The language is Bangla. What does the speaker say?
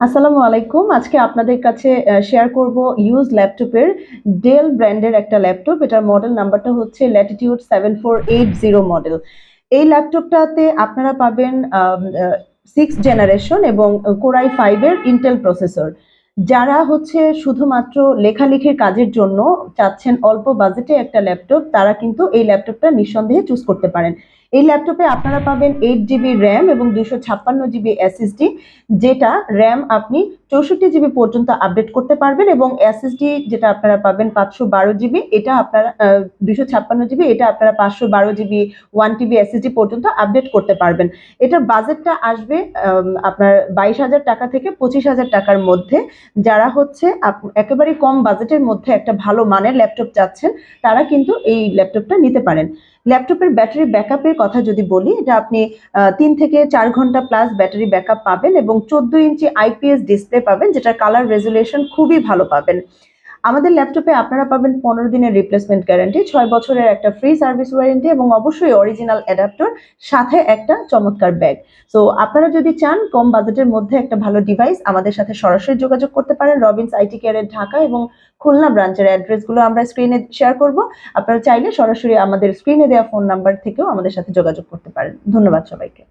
আসসালামু আলাইকুম। আজকে আপনাদের কাছে শেয়ার করব ইউজ ল্যাপটপের ডেল ব্র্যান্ডের একটা ল্যাপটপ এটার মডেল নাম্বারটা হচ্ছে latitude seven four eight zero model এই ল্যাপটপটাতে আপনারা পাবেন সিক্স জেনারেশন এবং কোরাই ফাইভের ইন্টেল প্রসেসর যারা হচ্ছে শুধুমাত্র লেখালেখির কাজের জন্য চাচ্ছেন অল্প বাজেটে একটা ল্যাপটপ তারা কিন্তু এই ল্যাপটপটা নিঃসন্দেহে চুজ করতে পারেন। এই ল্যাপটপে আপনারা পাবেন এইট জিবি র্যাম এবং দুশো ছাপ্পান্ন জিবি এসএসডি যেটা র্যাম আপনি চৌষট্টি জিবি পর্যন্ত আপডেট করতে পারবেন এবং এসএসডি যেটা আপনারা পাবেন পাঁচশো বারো জিবি এটা আপনারা দুশো ছাপ্পান্ন জিবি এটা আপনারা পাঁচশো বারো জিবি ওয়ান টিবি এসএসডি পর্যন্ত আপডেট করতে পারবেন। এটার বাজেটটা আসবে আপনার বাইশ হাজার টাকা থেকে পঁচিশ হাজার টাকার মধ্যে। যারা হচ্ছে একেবারে কম বাজেটের মধ্যে একটা ভালো মানের ল্যাপটপ চাচ্ছেন, তারা কিন্তু এই ল্যাপটপটা নিতে পারেন। ল্যাপটপের ব্যাটারি ব্যাকআপের কথা যদি বলি, এটা আপনি তিন থেকে চার ঘণ্টা প্লাস ব্যাটারি ব্যাকআপ পাবেন এবং চোদ্দ ইঞ্চি আইপিএস ডিসপ্লে পাবেন, যেটার কালার রেজুলেশন খুবই ভালো পাবেন। আমাদের ল্যাপটপে আপনারা পাবেন পনেরো দিনের রিপ্লেসমেন্ট গ্যারান্টি ছয় বছরের একটা ফ্রি সার্ভিস ওয়ারেন্টি এবং অবশ্যই অরিজিনাল অ্যাডাপ্টর সাথে একটা চমৎকার ব্যাগ সো আপনারা যদি চান, কম বাজেটের মধ্যে একটা ভালো ডিভাইস আমাদের সাথে সরাসরি যোগাযোগ করতে পারেন রবিনস আইটি কেয়ারের ঢাকা এবং খুলনা ব্রাঞ্চের অ্যাড্রেসগুলো আমরা স্ক্রিনে শেয়ার করব। আপনারা চাইলে সরাসরি আমাদের স্ক্রিনে দেওয়া ফোন নাম্বার থেকেও আমাদের সাথে যোগাযোগ করতে পারেন। ধন্যবাদ সবাইকে।